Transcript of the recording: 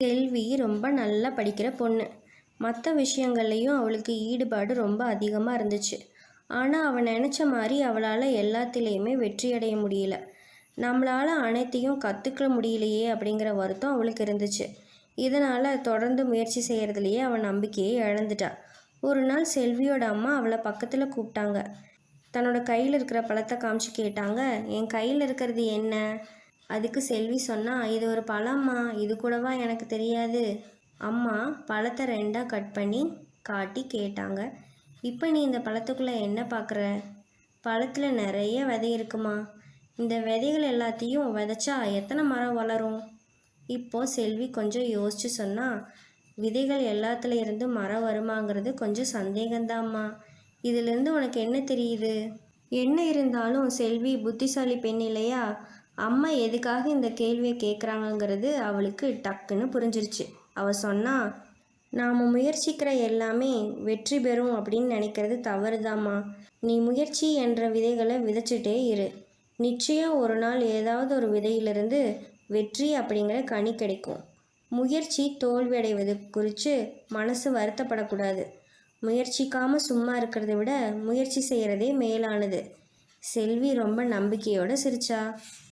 செல்வி ரொம்ப நல்லா படிக்கிற பொண்ணு. மற்ற விஷயங்கள்லையும் அவளுக்கு ஈடுபாடு ரொம்ப அதிகமாக இருந்துச்சு. ஆனால் அவள் நினச்ச மாதிரி அவளால் எல்லாத்துலேயுமே வெற்றியடைய முடியல. நம்மளால் அனைத்தையும் கற்றுக்க முடியலையே அப்படிங்கிற வருத்தம் அவளுக்கு இருந்துச்சு. இதனால் தொடர்ந்து முயற்சி செய்கிறதுலையே அவன் நம்பிக்கையை இழந்துட்டா. ஒரு நாள் செல்வியோட அம்மா அவளை பக்கத்தில் கூப்பிட்டாங்க. தன்னோட கையில் இருக்கிற பழத்தை காமிச்சு கேட்டாங்க என் கையில் இருக்கிறது என்ன? அதுக்கு செல்வி சொன்னா இது ஒரு பழம்மா இது கூடவா எனக்கு தெரியாது. அம்மா பழத்தை ரெண்டாக கட் பண்ணி காட்டி கேட்டாங்க. இப்போ நீ இந்த பழத்துக்குள்ளே என்ன பார்க்குற பழத்தில் நிறைய விதை இருக்குமா. இந்த விதைகள் எல்லாத்தையும் விதைச்சா எத்தனை மரம் வளரும்? இப்போது செல்வி கொஞ்சம் யோசிச்சு சொன்னால் விதைகள் எல்லாத்துல இருந்து மரம் வருமாங்கிறது கொஞ்சம் சந்தேகம்தாம்மா. இதிலிருந்து உனக்கு என்ன தெரியுது? என்ன இருந்தாலும் செல்வி புத்திசாலி பெண் இல்லையா? அம்மா எதுக்காக இந்த கேள்வியை கேட்குறாங்கங்கிறது அவளுக்கு டக்குன்னு புரிஞ்சிருச்சு. அவள் சொன்னால் நாம் முயற்சிக்கிற எல்லாமே வெற்றி பெறும் அப்படின்னு நினைக்கிறது தவறுதாம்மா. நீ முயற்சி என்ற விதைகளை விதைச்சிட்டே இரு. நிச்சயம் ஒரு நாள் ஏதாவது ஒரு விதையிலிருந்து வெற்றி அப்படிங்கிற கனி கிடைக்கும். முயற்சி தோல்வியடைவது குறித்து மனசு வருத்தப்படக்கூடாது. முயற்சிக்காமல் சும்மா இருக்கிறத விட முயற்சி செய்கிறதே மேலானது. செல்வி ரொம்ப நம்பிக்கையோடு சிரிச்சா.